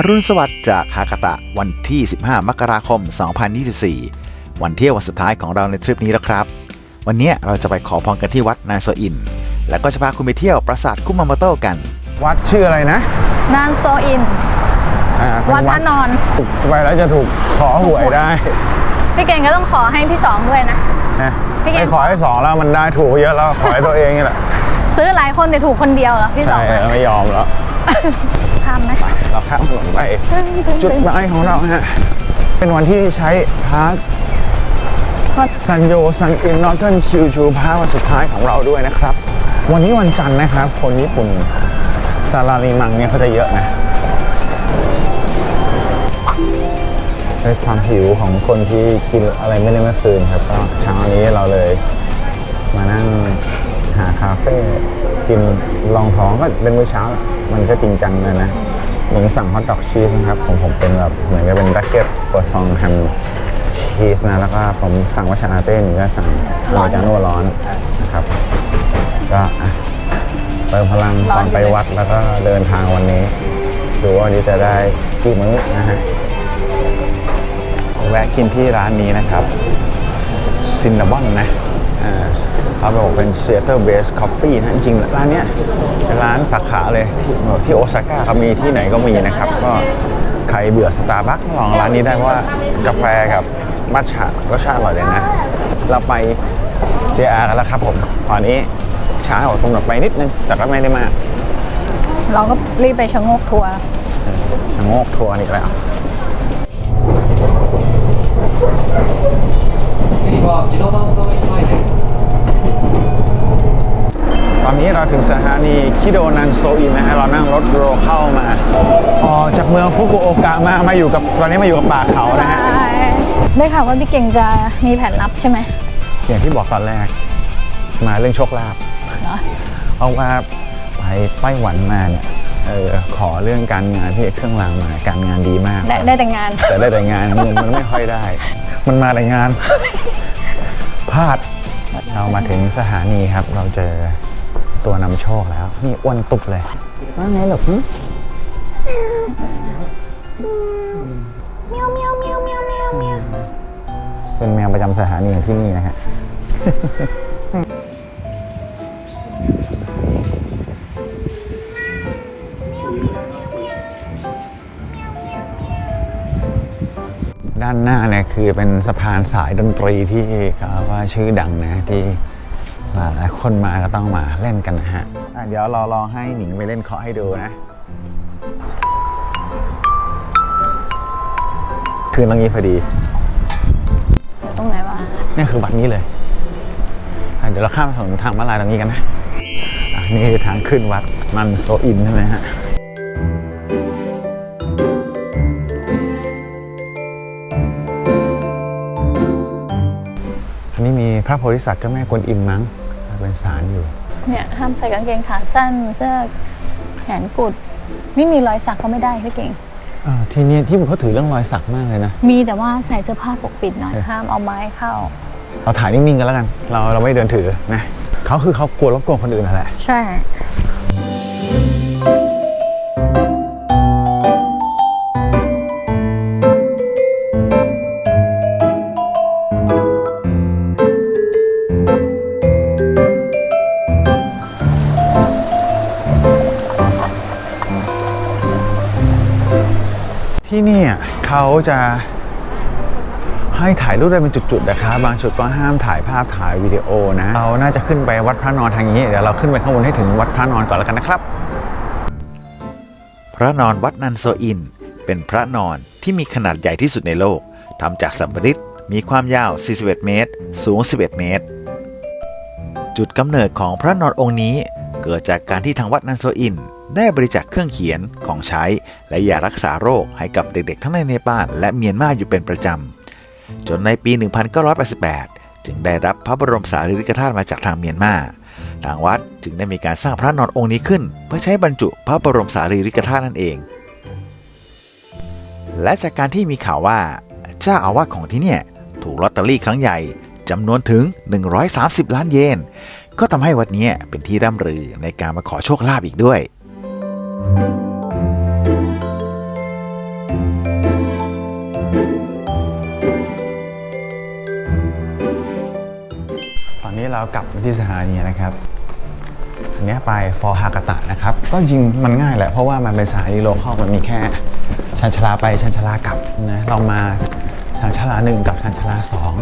อรุณสวัสดิ์จากฮากาตะวันที่ 15 มกราคม 2024 วันเที่ยววันสุดท้ายของเราในทริปนี้แล้วครับ วันนี้เราจะไปขอพรกันที่วัดนาโซอิน แล้วก็จะพาคุณไปเที่ยวปราสาทคุมาโมโตะกัน วัดชื่ออะไรนะ นานโซอิน อ่าเป็นวัดพระนอนไปแล้วจะถูกขอหวยได้พี่เก่งก็ต้องขอให้พี่สองด้วยนะ นะพี่เก่ง ไปขอให้สองแล้วมันได้ถูกเยอะแล้วขอให้ตัวเองนี่แหละซื้อหลายคนแต่ถูกคนเดียวเหรอพี่สอใช่งเราไม่ยอมแล้ว ทำไหมเราข้ามถนนไปจุดหมายของเราฮะเป็นวันที่ใช้พาร์คซันโยซันอินนอร์เทนคิวชูพาร์ควันสุดท้ายของเราด้วยนะครับ วันนี้วันจันทร์นะครับ คนญี่ปุ่นซาลาริมังเนี่ยเขาจะเยอะนะด้วยความหิวของคนที่กินอะไรไม่ได้เมื่อคืนครับก็เช้านี้เราเลยมานั่งหาคาเฟ่ กินรองท้องก็เป็นมื้อเช้า มันก็จริงจังเลยนะหนิงสั่งฮอทดอกชีสนะครับของผมเป็นแบบเหมือนกับเป็นบักเก็ตกัวซองแฮมชีสนะแล้วก็ผมสั่งวัชนาเต้หนึ่งก็สั่งอเมริกาโน่ร้อนนะครับ ก็เติมพลังตอนไปวัดแล้วก็เดินทางวันนี้ดูว่าวันนี้จะได้กี่มื้อนะฮะแวะกินที่ร้านนี้นะครับซินน a บอนนะอ่า ครับผมเป็น Seattle Base Coffee นะจริงร้านเนี้ยเป็นร้านสาขาเลยที่โอซาก้าครับมีที่ไหนก็มีนะครับ ก็ใครเบื่อสตาร์บัคลองร้านนี้ได้เพราะว่ากาแฟกับมัทฉะรสชาติอร่อยเลยนะ เราไป JR แล้วครับผม ตอนนี้ช้ากว่าตรงหนดไปนิดนึง แต่ก็ไม่ได้มาก เราก็รีบไปชะงกทัวร์ชะงกทัวร์อีกแล้วนี่ก็กินเหล้าบ้างก็ไม่ค่ นนี้เราถึงสถานีคิโดนันโซอินนะฮะเรานั่งรถโรเข้ามาออกจากเมืองฟุกุโอกะมามาอยู่กับตอนนี้มาอยู่กับป่าเขานะฮะได้ข่าวว่าพี่เก่งจะมีแผนลับใช่ไหมอย่างที่บอกตอนแรก มาเรื่องโชคลาภเหรอเพราะว่าไปไต้หวันมาเนี่ยเออขอเรื่องการงานที่เครื่องรางมาการงานดีมาก ได้ได้แต่งงาน แต่ได้แต่งานเงินมันไม่ค่อยได้ มันมาแต่งานพลาดเรามาถึงสถานีครับ เราเจอ ตัวนำโชคแล้ว นี่อ้วนตุบเลยว่าไงหรอหึเมียวเมียวเมียวเมียวเมียวเมียวเป็นแมวประจำสถานีของที่นี่นะฮะด้านหน้าเนี่ยคือเป็นสะพานสายดนตรีที่เขาว่าชื่อดังนะที่ หลายๆคนมาก็ต้องมาเล่นกันนะฮะอะเดี๋ยวรอรอให้หนิงไปเล่นเคาะให้ดูนะ คืนตรงนี้พอดี ตรงไหนวะนี่คือวัดนี้เลยอะเดี๋ยวเราข้ามถนนทางมาลายตรงนี้กันนะอะนี่คือทางขึ้นวัดมันโซอินใช่ไหมฮะ พระโพธิสัตว์เจ้าแม่กวนอิมมั้งเป็นศาลอยู่ เนี่ยห้ามใส่กางเกงขาสั้นเสื้อแขนกุด ไม่มีรอยสักก็ไม่ได้พี่เก่งอ่าทีนี้ที่มันเขาถือเรื่องรอยสักมากเลยนะ มีแต่ว่าใส่เสื้อผ้าปกปิดหน่อยห้ามเอาไม้เข้า เราถ่ายนิ่งๆกันแล้วกัน เราเราไม่เดินถือนะเขาคือเขากลัวรบกวนคนอื่นนั่นแหละ ใช่ จะให้ถ่ายรูปได้เป็นจุดๆนะคะบบางจุดก็ห้ามถ่ายภาพถ่ายวิดีโอนะ เราน่าจะขึ้นไปวัดพระนอนทางนี้ เดี๋ยวเราขึ้นไปข้างบนให้ถึงวัดพระนอนก่อนแล้วกันนะครับ พระนอนวัดนันโซอิน เป็นพระนอนที่มีขนาดใหญ่ที่สุดในโลกทำจากสัมปริตมีความยาว 41 เมตร สูง 11 เมตร จุดกำเนิดของพระนอนองค์นี้ เกิดจากการที่ทางวัดนันโซอิน ได้บริจาคเครื่องเขียนของใช้ และยารักษาโรคให้กับเด็กๆ ทั้งในเนปาลและเมียนมาอยู่เป็นประจำ จนในปี 1988 จึงได้รับพระบรมสารีริกธาตุมาจากทางเมียนมาทางวัดจึงได้มีการสร้างพระนอนองค์นี้ขึ้น เพื่อใช้บรรจุพระบรมสารีริกธาตุนั่นเอง และจากการที่มีข่าวว่า เจ้าอาวาสของที่เนี่ยถูกลอตเตอรี่ครั้งใหญ่จำนวนถึง 130 ล้านเยน ก็ทำให้วัดนี้เป็นที่ร่ำลือในการมาขอโชคลาภอีกด้วย เรากลับมาที่สถานีนะครับอันนี้ไปฟอร์ฮากาตะนะครับ ก็จริงมันง่ายแหละ เพราะว่ามันเป็นสถานีโลคอลมันมีแค่ชันชลาไปชันชลากลับนะเรามาชันชลาหนึ่งกับชันชลาสอง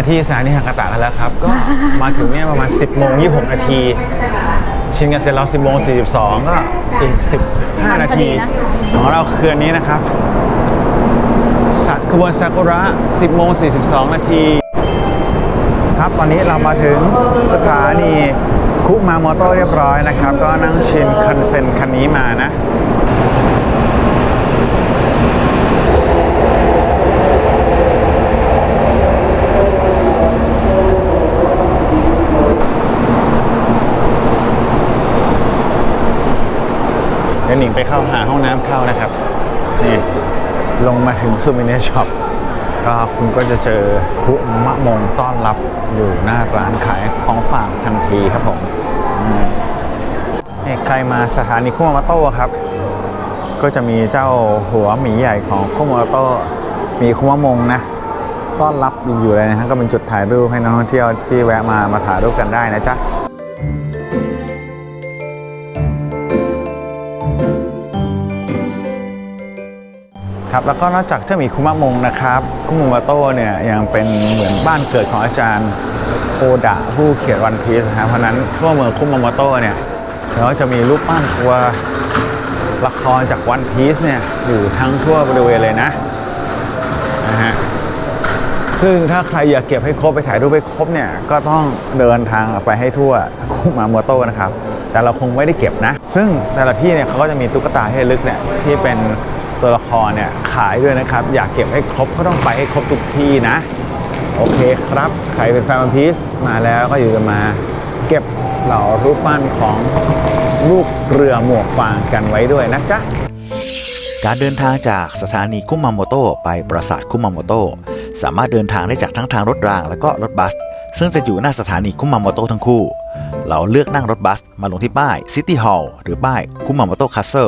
มาที่สถานีฮากาตะกันแล้วครับ ก็มาถึงเนี่ยประมาณ 10โมง26 นาที ชินกันเสร็จเรา10โมง42 ก็อีก 15 นาที ของเราคืนนี้นะครับสักขบวนซากุระ 10โมง42 นาที ครับตอนนี้เรามาถึงสถานีคุมาโมโตะเรียบร้อยนะครับ ก็นั่งชินคันเซ็นคันนี้มานะ เดี๋ยวหนิ งไปเข้าหาห้องน้ำเข้านะครับ นี่ลงมาถึงซูมิเนช็อปก็คุณก็จะเจอคุมะมงต้อนรับอยู่หน้าร้านขายของฝากทันทีครับผมนี่ใครมาสถานีคุมาโมโต้ครับ ก็จะมีเจ้าหัวหมีใหญ่ของคุมาโมโต้มีคุมะมงนะต้อนรับอยู่เลยนะฮะก็เป็นจุดถ่ายรูปให้นักท่องเที่ยวที่แวะมามาถ่ายรูปกันได้นะจ๊ะ ครับแล้วก็นอกจากเจะมีคุมะมงนะครับคุมะโต้เนี่ยยังเป็นเหมือนบ้านเกิดของอาจารย์โอดะผู้เขียนวันพีซนะฮะเพราะนั้นทั่วเมืองคุมะโต้เนี่ยเราจะมีรูปปั้นตัวละครจากวันพีซเนี่ยอยู่ทั้งทั่วบริเวณเลยนะนะฮะซึ่งถ้าใครอยากเก็บให้ครบไปถ่ายรูปให้ครบเนี่ยก็ต้องเดินทางไปให้ทั่วคุมะโมโต้นะครับ แต่เราคงไม่ได้เก็บนะ ซึ่งแต่ละที่เนี่ยเขาก็จะมีตุ๊กตาให้ลึกเนี่ยที่เป็น ตัวละครเนี่ยขายด้วยนะครับ อยากเก็บให้ครบก็ต้องไปให้ครบทุกที่นะ โอเคครับ ใครเป็นแฟนวันพีซมาแล้วก็อยู่กันมา เก็บเหล่ารูปปั้นของลูกเรือหมวกฟางกันไว้ด้วยนะจ๊ะการเดินทางจากสถานีคุมาโมโตะไปปราสาทคุมาโมโตะสามารถเดินทางได้จากทั้งทางรถรางและก็รถบัส ซึ่งจะอยู่หน้าสถานีคุมาโมโตะทั้งคู่ เราเลือกนั่งรถบัสมาลงที่ป้าย City Hall หรือป้ายคุมาโมโตะ Castle ซึ่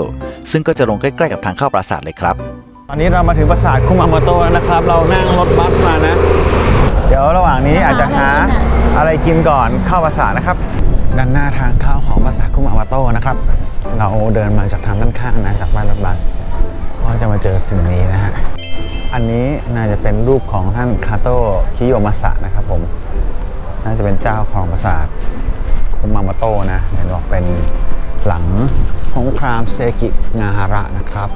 งก็จะลงใกล้ๆกับทางเข้าปราสาทเลยครับ ตอนนี้เรามาถึงปราสาทคุมาโมโตะแล้วนะครับ เรานั่งรถบัสมานะ เดี๋ยวระหว่างนี้อาจจะหาอะไรกินก่อนเข้าปราสาทนะครับ ด้านหน้าทางเข้าของปราสาทคุมาโมโตะนะครับ เราเดินมาจากทางด้านข้างนะจากบ้านรถบัส ก็จะมาเจอสิ่งนี้นะฮะ อันนี้น่าจะเป็นรูปของท่านคาโตะคิโยมาสะนะครับผม น่าจะเป็นเจ้าของปราสาทคุมาโมโตะนะเห็นบอกเป็นหลัง สงครามเซกิงาฮาระนะครับ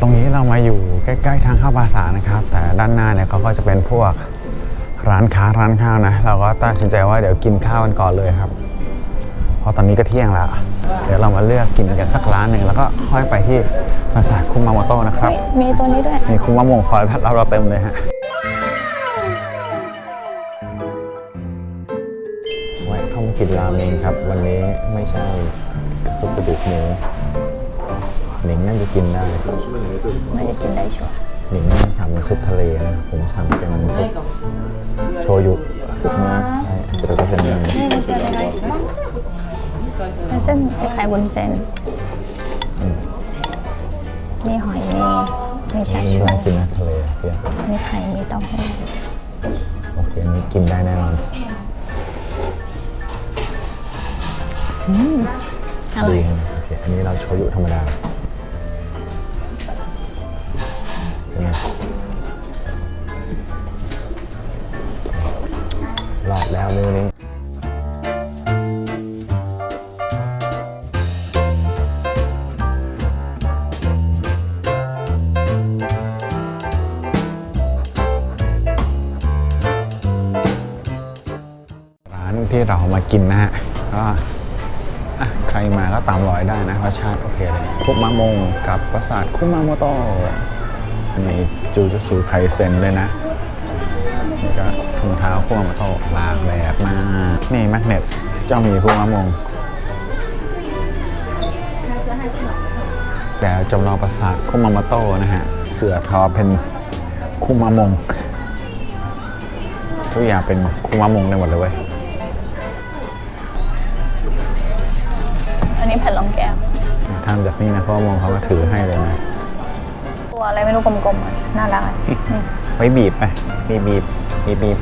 ตรงนี้เรามาอยู่ใกล้ ๆ ทางเข้าปราสาทนะครับ แต่ด้านหน้าเนี่ยเขาก็จะเป็นพวกร้านค้าร้านข้าวนะ เราก็ตัดสินใจว่าเดี๋ยวกินข้าวกันก่อนเลยครับ เพราะตอนนี้ก็เที่ยงแล้ว เดี๋ยวเรามาเลือกกินกันสักร้านหนึ่งแล้วก็ค่อยไปที่ปราสาทคุมาโมโตะนะครับ มีตัวนี้ด้วย มีคุมะมงคอยรับเราเต็มเลยฮะ ราเมงครับ วันนี้ไม่ใช่กระสุกกระดูกหมูหนิงน่าจะกินได้ไม่ได้กินได้ชัวร์หนิงน่าจะสั่งเป็นซุปทะเลนะผมสั่งเป็นซุปโชยุนะใช่เดี๋ยวก็จะมีเส้นคล้ายๆบนเส้นมีหอยมีมีชานี่ชูน่ากินนะทะเลเพียมีไข่มีเต้าหู้โอเคอันนี้กินได้แน่นอน อร่อดียครับโอเคอันนี้เราโชยุธรรมดาเป็นไงรอดแล้วมือนี้ ร้านที่เรามากินนะฮะก็ อะใครมาก็ตามรอยได้นะรสชาติโอเคเลยคุมามงกับปราสาทคุมาโมโตมีจูจูสูไคเซนด้วยนะแล้วก็ถุงเท้าคุมาโมโตลากแบบมากนี่แมกเนตเจ้ามีคุมามงแต่จำลองปราสาทคุมาโมโตนะฮะ เสือทอเป็นคุมามงทุกอย่างเป็นคุมามงในหมดเลยเว้ย ทำจากนี่นะคุมามงเขามาถือให้เลยนะ ตัวอะไรไม่รู้กลมๆอะน่ารักอะนี่ไว้บีบไปบีบบีบบีบบีบ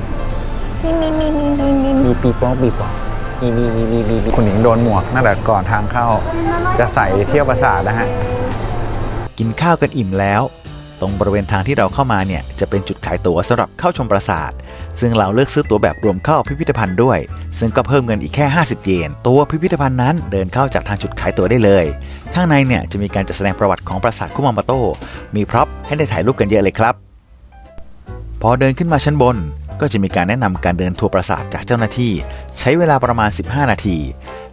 มีมีมีมีมีมีบีบบีบป้องบีบป้องบีบบีบบีบบีบบีบคุณหญิงโดนหมวกนั่นแหละก่อนทางเข้า จะใส่เที่ยวปราสาทนะฮะ กินข้าวกันอิ่มแล้ว ตรงบริเวณทางที่เราเข้ามาเนี่ยจะเป็นจุดขายตั๋วสำหรับเข้าชมปราสาท ซึ่งเราเลือกซื้อตั๋วแบบรวมเข้าพิพิธภัณฑ์ด้วย ซึ่งก็เพิ่มเงินอีกแค่ 50 เยน ตัวพิพิธภัณฑ์นั้นเดินเข้าจากทางจุดขายตั๋วได้เลย ข้างในเนี่ยจะมีการจัดแสดงประวัติของปราสาทคุมาโมโต มีพร็อพให้ได้ถ่ายรูปกันเยอะเลยครับ พอเดินขึ้นมาชั้นบน ก็จะมีการแนะนำการเดินทัวร์ปราสาทจากเจ้าหน้าที่ ใช้เวลาประมาณ 15 นาที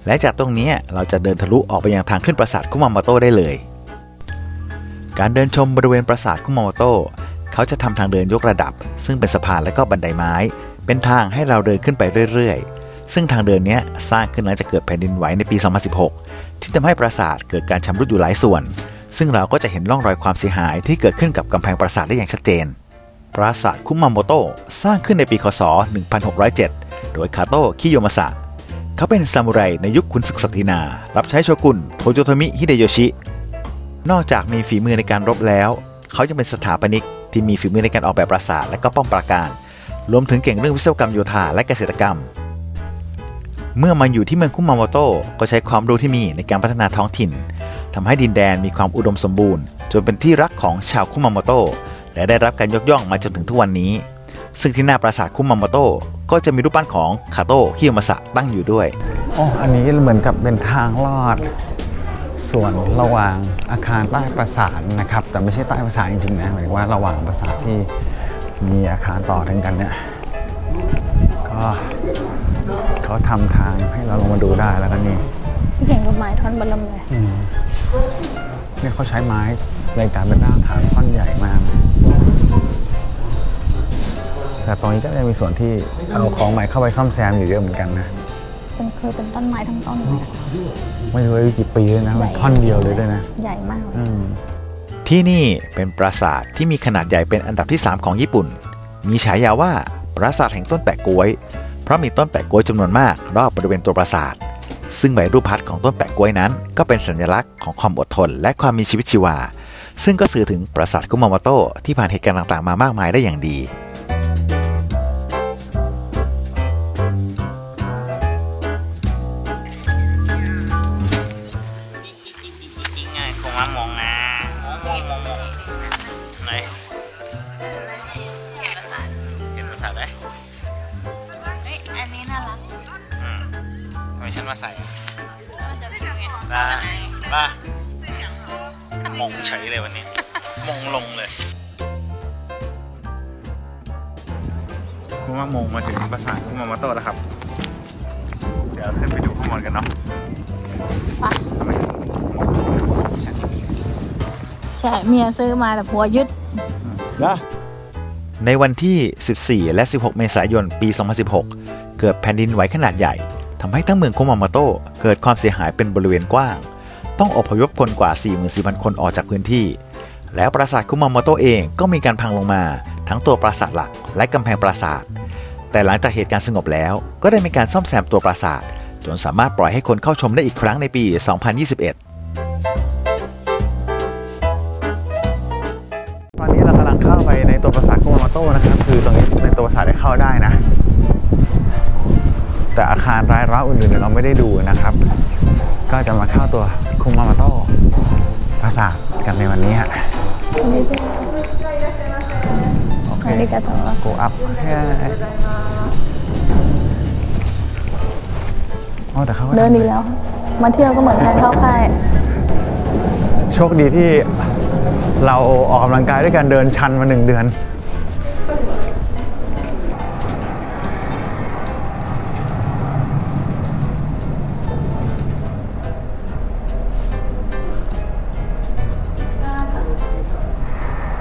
และจากตรงนี้เราจะเดินทะลุออกไปยังทางขึ้นปราสาทคุมาโมโตได้เลย การเดินชมบริเวณปราสาทคุมาโมโต เขาจะทำทางเดินยกระดับ ซึ่งเป็นสะพานและก็บันไดไม้ เป็นทางให้เราเดินขึ้นไปเรื่อยๆ ซึ่งทางเดินนี้สร้างขึ้นหลังจากเกิดแผ่นดินไหวในปี 2016 ที่ทำให้ปราสาทเกิดการชำรุดอยู่หลายส่วน ซึ่งเราก็จะเห็นร่องรอยความเสียหายที่เกิดขึ้นกับกำแพงปราสาทได้อย่างชัดเจน ปราสาทคุมาโมโตสร้างขึ้นในปีคศ 1607 โดยคาโตะคิโยมาสะเขาเป็นซามูไรในยุคขุนศึกศักดินา รับใช้โชกุนโทโยโทมิฮิเดโยชิ นอกจากมีฝีมือในการรบแล้ว เขายังเป็นสถาปนิก ที่มีฝีมือในการออกแบบปราสาทและก็ป้อมปราการ รวมถึงเก่งเรื่องวิศวกรรมโยธาและเกษตรกรรม เมื่อมาอยู่ที่เมืองคุมาโมโตก็ใช้ความรู้ที่มีในการพัฒนาท้องถิ่นทำให้ดินแดนมีความอุดมสมบูรณ์ จนเป็นที่รักของชาวคุมาโมโตและได้รับการยกย่องมาจนถึงทุกวันนี้ ซึ่งที่หน้าปราสาทคุมาโมโตก็จะมีรูปปั้นของคาโตะคิโยมาสะตั้งอยู่ด้วยโอ้อันนี้เหมือนกับเป็นทางลอด ส่วนระหว่างอาคารใต้ปราสาทนะครับ แต่ไม่ใช่ใต้ปราสาทจริงๆนะหมายถึงว่าระหว่างปราสาทที่มีอาคารต่อถึงกันเนี่ยก็เขาทำทางให้เราลงมาดูได้แล้วก็นี่พี่เก่งรูปไม้ท่อนเบลมเลยเนี่ยเขาใช้ไม้ในการเป็นรากฐานท่อนใหญ่มากแต่ตรงนี้ก็จะมีส่วนที่เอาของใหม่เข้าไปซ่อมแซมอยู่เยอะเหมือนกันนะ เป็นคือเป็นต้นไม้ทั้งต้นเลยอะไม่รู้ว่ากี่ปีแล้วนะมันท่อนเดียวเลยด้วยนะใหญ่มากเลยอืมที่นี่เป็นปราสาทที่มีขนาดใหญ่เป็นอันดับที่ 3 ของญี่ปุ่น มีฉายาว่าปราสาทแห่งต้นแปะกล้วย เพราะมีต้นแปะกล้วยจำนวนมากรอบบริเวณตัวปราสาท ซึ่งใบรูปพัดของต้นแปะกล้วยนั้น ก็เป็นสัญลักษณ์ของความอดทน และความมีชีวิตชีวา ซึ่งก็สื่อถึงปราสาทคุมาโมโตะที่ผ่านเหตุการณ์ต่างๆมามากมายได้อย่างดี แต่ผัวยึดในวันที่ 14 และ 16 เมษายน ปี 2016 เกิดแผ่นดินไหวขนาดใหญ่ทำให้ทั้งเมืองโคมาโมโตะเกิดความเสียหายเป็นบริเวณกว้าง ต้องอพยพคนกว่า 44,000 คนออกจากพื้นที่ แล้วปราสาทคุมาโมโตะเองก็มีการพังลงมา ทั้งตัวปราสาทหลักและกำแพงปราสาท แต่หลังจากเหตุการณ์สงบแล้ว ก็ได้มีการซ่อมแซมตัวปราสาทจนสามารถปล่อยให้คนเข้าชมได้อีกครั้งในปี 2021 ตัวปราสาทคุมาโมโตะนะครับคือตรงนี้ในตัวปราสาทได้เข้าได้นะ แต่อาคารรายร้าวอื่นๆเราไม่ได้ดูนะครับ ก็จะมาเข้าตัวคุมาโมโตะปราสาทกันในวันนี้ฮะโอเคอาริกาโตะ go up แค่อ๋อแต่เขาก็เดินอีกแล้ว มาเที่ยวก็เหมือนการเข้าค่ายโชคดีที่ เราออกกำลังกายด้วยการเดินชันมาหนึ่งเดือน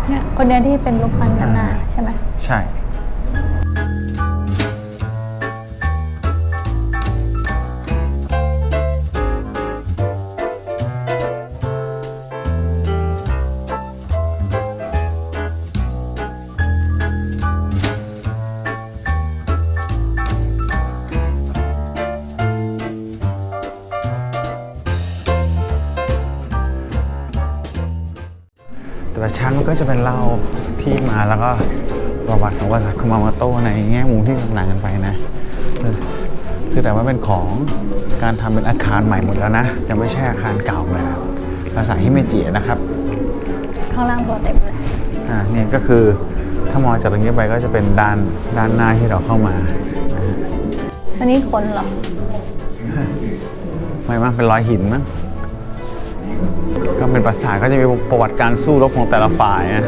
เนี่ยคนเดียวที่เป็นรูปปั้นด้นหน้าใช่ไหม ละชั้นมันก็จะเป็นเล่าที่มาแล้วก็ประวัติของวัดคุมาโมโตะในแง่มุมที่ต่างกันไปนะเออคือแต่ว่าเป็นของการทำเป็นอาคารใหม่หมดแล้วนะ จะไม่ใช่อาคารเก่าแบบภาษาฮิเมจินะครับ ข้างล่างตัวเต็มเลยอ่าเนี่ยก็คือถ้ามองจากตรงนี้ไปก็จะเป็นด้านด้านหน้าที่เราเข้ามาอันนี้คนเหรอ ไม่มั้งเป็นรอยหินมั้ง ก็เป็นปราสาทก็จะมีประวัติการสู้รบของแต่ละฝ่ายนะ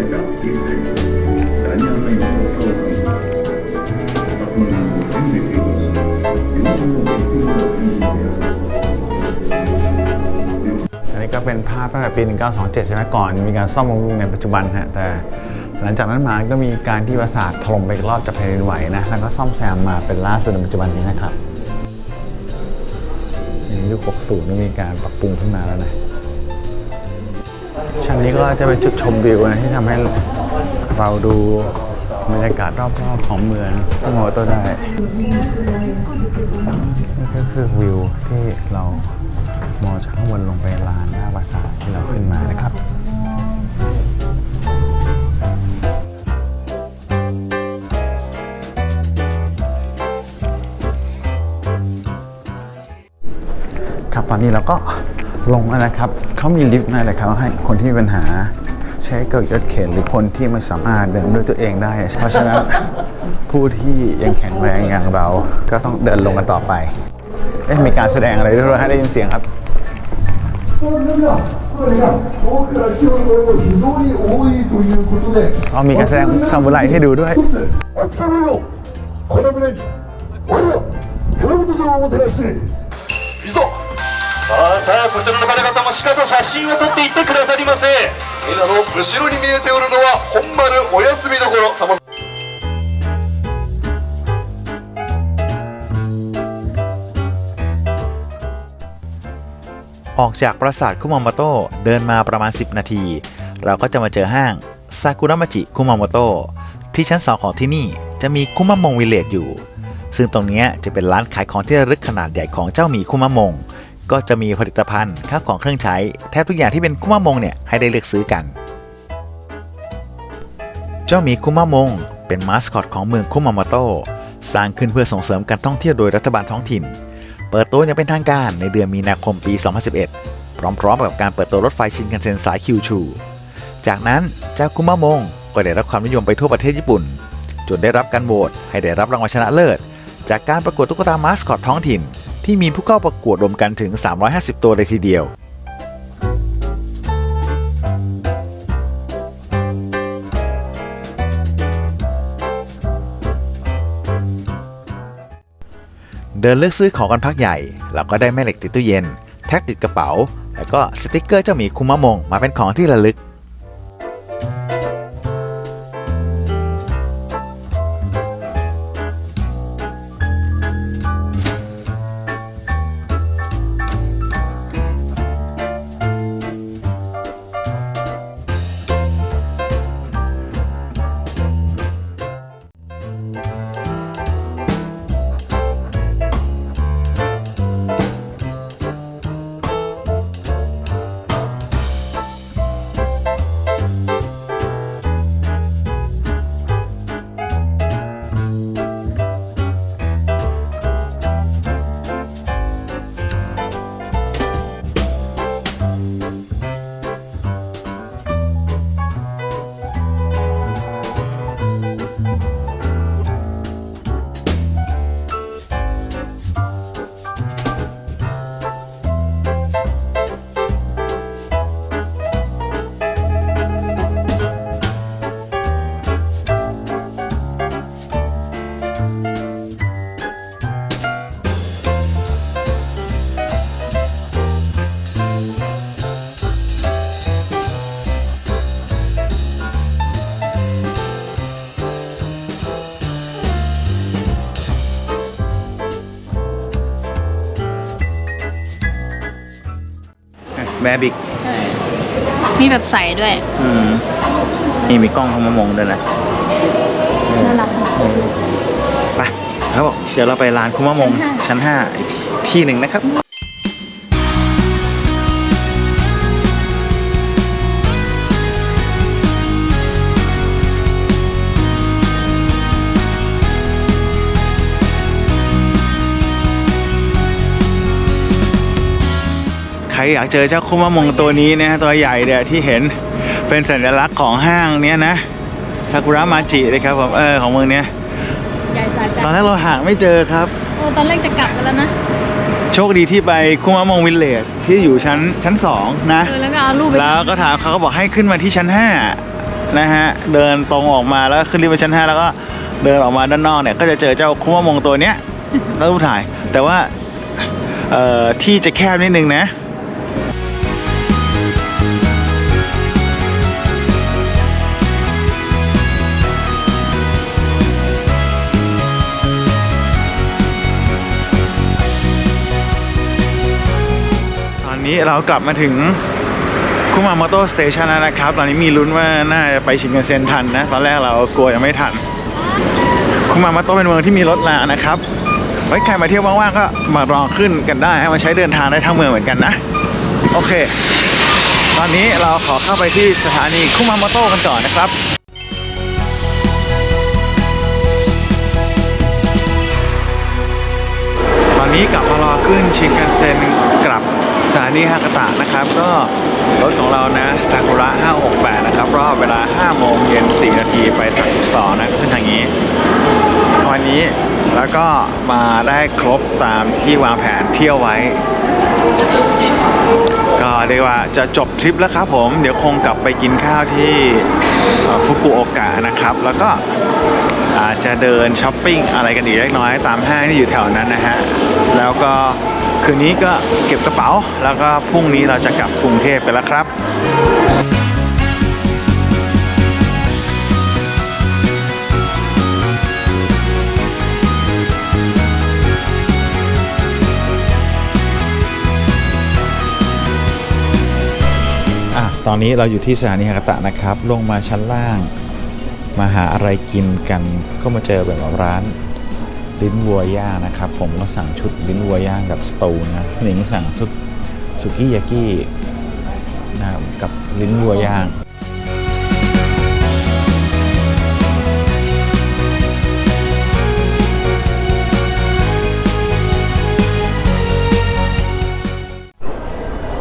อันนี้ก็เป็นภาพตั้งแต่ปี 1927 ใช่ไหมก่อน มีการซ่อมบำรุงในปัจจุบันฮะแต่หลังจากนั้นมาก็มีการที่ปราสาทถล่มไปรอบจากแผ่นดินไหวนะแล้วก็ซ่อมแซมมาเป็นล่าสุดในปัจจุบันนี้นะครับในยุค 60 มีการปรับปรุงขึ้นมาแล้วนะ ชั้นนี้ก็จะเป็นจุดชมวิวนะที่ทำให้เราดูบรรยากาศรอบๆของเมืองโมโตได้นี่ก็คือวิวที่เรามองจากข้างบนลงไปลานหน้าปราสาทที่เราขึ้นมานะครับครับตอนนี้เราก็ลงแล้วนะครับ เขามีลิฟต์มาเลยครับให้คนที่มีปัญหาใช้เก้าอี้รถเข็นหรือคนที่ไม่สามารถเดินด้วยตัวเองได้ เพราะฉะนั้นผู้ที่ยังแข็งแรงอย่างเรา ก็ต้องเดินลงกันต่อไป เอ๊ะมีการแสดงอะไรด้วยให้ได้ยินเสียงครับ これが遠くから来ておる声も非常に多いということで อ๋อมีการแสดงซามูไรให้ดูด้วย 一つお疲れよこの胸に我ら熊本城をもてなしいざさ あさあこちらの方々もしかと写真を撮っていってくださりませみんなの後ろに見えておるのは本丸お休みどころさま ออกจากปราสาทคุมาโมโตะเดินมาประมาณ 10 นาที เราก็จะมาเจอห้างซากุระมาจิคุมาโมโตะที่ชั้น 2 ของที่นี่จะมีคุมะมงวิลเลจอยู่ ซึ่งตรงเนี้ยจะเป็นร้านขายของที่ระลึกขนาดใหญ่ของเจ้าหมีคุมะมง ก็จะมีผลิตภัณฑ์ข้าวของเครื่องใช้ แทบทุกอย่างที่เป็นคุมะมงเนี่ยให้ได้เลือกซื้อกัน เจ้าหมีคุมะมง เป็นมาสคอตของเมืองคุมาโมโตสร้างขึ้นเพื่อส่งเสริมการท่องเที่ยวโดยรัฐบาลท้องถิ่น เปิดตัวอย่างเป็นทางการในเดือนมีนาคมปี 2011 พร้อมๆกับการเปิดตัวรถไฟชินคันเซ็นสายคิวชู จากนั้นเจ้าคุมะมงก็ได้รับความนิยมไปทั่วประเทศญี่ปุ่น จนได้รับการโหวตให้ได้รับรางวัลชนะเลิศ จากการประกวดตุ๊กตามาสคอตท้องถิ่น ที่มีผู้เข้าประกวดรวมกันถึง 350 ตัวเลยทีเดียวเดินเลือกซื้อของกันพักใหญ่ เราก็ได้แม่เหล็กติดตู้เย็น แท็กติดกระเป๋า แล้วก็สติกเกอร์เจ้าหมีคุมะมงมาเป็นของที่ระลึก แบบิกใช่มีแบบใสด้วย อืมนี่มีกล้องคุมะมงด้วยนะน่ารักไปเขาบอกเดี๋ยวเราไปร้านคุมะมงชั้นห้าอีกที่หนึ่งนะครับ อยากเจอเจ้าคุมะมงตัวนี้นะฮะตัวใหญ่เนี่ยที่เห็นเป็นสัญลักษณ์ของห้างเนี้ยนะซากุระมาจิเลยครับผมเออของเมืองเนี้ยใหญ่สาใจตอนแรกเราหาไม่เจอครับโอ้ตอนแรกจะกลับกันแล้วนะโชคดีที่ไปคุมะมงวิลเลจที่อยู่ชั้นชั้นสองนะเออแล้วก็เอารูปไปแล้วก็ถามเขาก็บอกให้ขึ้นมาที่ชั้น5นะฮะเดินตรงออกมาแล้วก็ขึ้นลิฟต์ไปชั้น5แล้วก็เดินออกมาด้านนอกเนี่ยก็จะเจอเจ้าคุมะมงตัวเนี้ยแล้วรูปถ่ายแต่ว่าเอ่อที่จะแคบนิดนึงนะ นี้เรากลับมาถึงคุมาโมโตสเตชันแล้วนะครับ ตอนนี้มีลุ้นว่าน่าจะไปชินกันเซ็นทันนะ ตอนแรกเรากลัวยังไม่ทัน คุมาโมโตเป็นเมืองที่มีรถรานะครับ ไว้ใครมาเที่ยวว่างๆก็มาลองขึ้นกันได้ให้มันใช้เดินทางได้ทั้งเมืองเหมือนกันนะ โอเค ตอนนี้เราขอเข้าไปที่สถานีคุมาโมโตกันก่อนนะครับ อนนี้กลับมารอขึ้นชินกันเซ็นกลับสถานีฮากาตะนะครับ ก็รถของเรานะซากุระ 568 นะครับ รอบเวลา 5 โมงเย็น 4 นาทีไปทางสองนะขึ้นทางนี้ วันนี้แล้วก็มาได้ครบตามที่วางแผนเที่ยวไว้ ก็เรียกว่าจะจบทริปแล้วครับผม เดี๋ยวคงกลับไปกินข้าวที่ฟุกุโอกะนะครับ แล้วก็ อาจจะเดินช้อปปิ้งอะไรกันอีกเล็กน้อยตามห้างที่อยู่แถวนั้นนะฮะ แล้วก็คืนนี้ก็เก็บกระเป๋า แล้วก็พรุ่งนี้เราจะกลับกรุงเทพไปแล้วครับอะตอนนี้เราอยู่ที่สถานีฮากาตะนะครับ ลงมาชั้นล่าง มาหาอะไรกินกันก็มาเจอแบบร้านลิ้นวัวย่างนะครับ ผมก็สั่งชุดลิ้นวัวย่างกับสตูนะหนิงสั่งซุปสุกี้ยากินะครับกับลิ้นวัวย่าง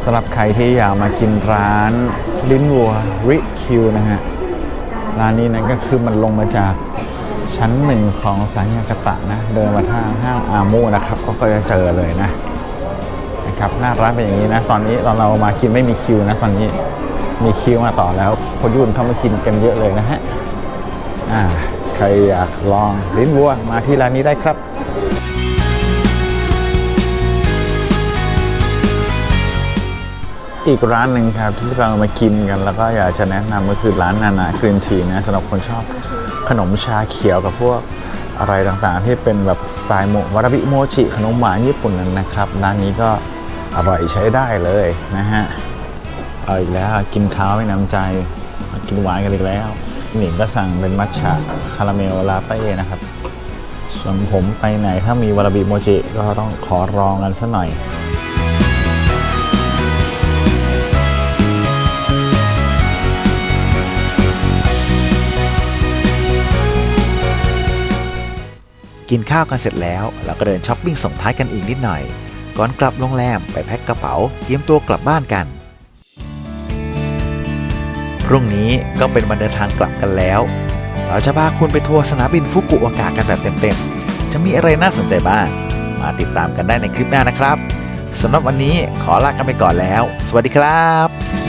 สำหรับใครที่อยากมากินร้านลิ้นวัวริคิวนะฮะ ร้านนี้นะก็คือมันลงมาจากชั้นหนึ่งของสายากตะนะ เดินมาทางห้างอามูนะครับ ก็จะเจอเลยนะนะครับหน้าร้านเป็นอย่างนี้นะ ตอนนี้ตอนเรามากินไม่มีคิวนะ ตอนนี้มีคิวมาต่อแล้วคนยุ่นเข้ามากินกันเยอะเลยนะฮะใครอยากลองลิ้นวัวมาที่ร้านนี้ได้ครับ อีกร้านหนึ่งครับที่เรามากินกัน แล้วก็อยากจะแนะนำก็คือร้านนานากรีนทีนะสำหรับคนชอบขนมชาเขียวกับพวกอะไรต่างๆ ที่เป็นแบบสไตล์โมวาราบิโมจิขนมหวานญี่ปุ่นนั้นนะครับร้านนี้ก็อร่อยใช้ได้เลยนะฮะเอาอีกแล้วกินข้าวไม่น้ำใจมากินหวานกันอีกแล้วหนิงก็สั่งเป็นมัทฉะคาราเมลลาเต้นะครับส่วนผมไปไหนถ้ามีวาราบิโมจิก็ต้องขอรองกันสักหน่อย กินข้าวกันเสร็จแล้วเราก็เดินช้อปปิ้งส่งท้ายกันอีกนิดหน่อย ก่อนกลับโรงแรมไปแพ็คกระเป๋าเตรียมตัวกลับบ้านกัน พรุ่งนี้ก็เป็นวันเดินทางกลับกันแล้ว เราจะพาคุณไปทัวร์สนามบินฟุกุโอกะกันแบบเต็มๆ จะมีอะไรน่าสนใจบ้าง มาติดตามกันได้ในคลิปหน้านะครับสำหรับวันนี้ขอลากันไปก่อนแล้ว สวัสดีครับ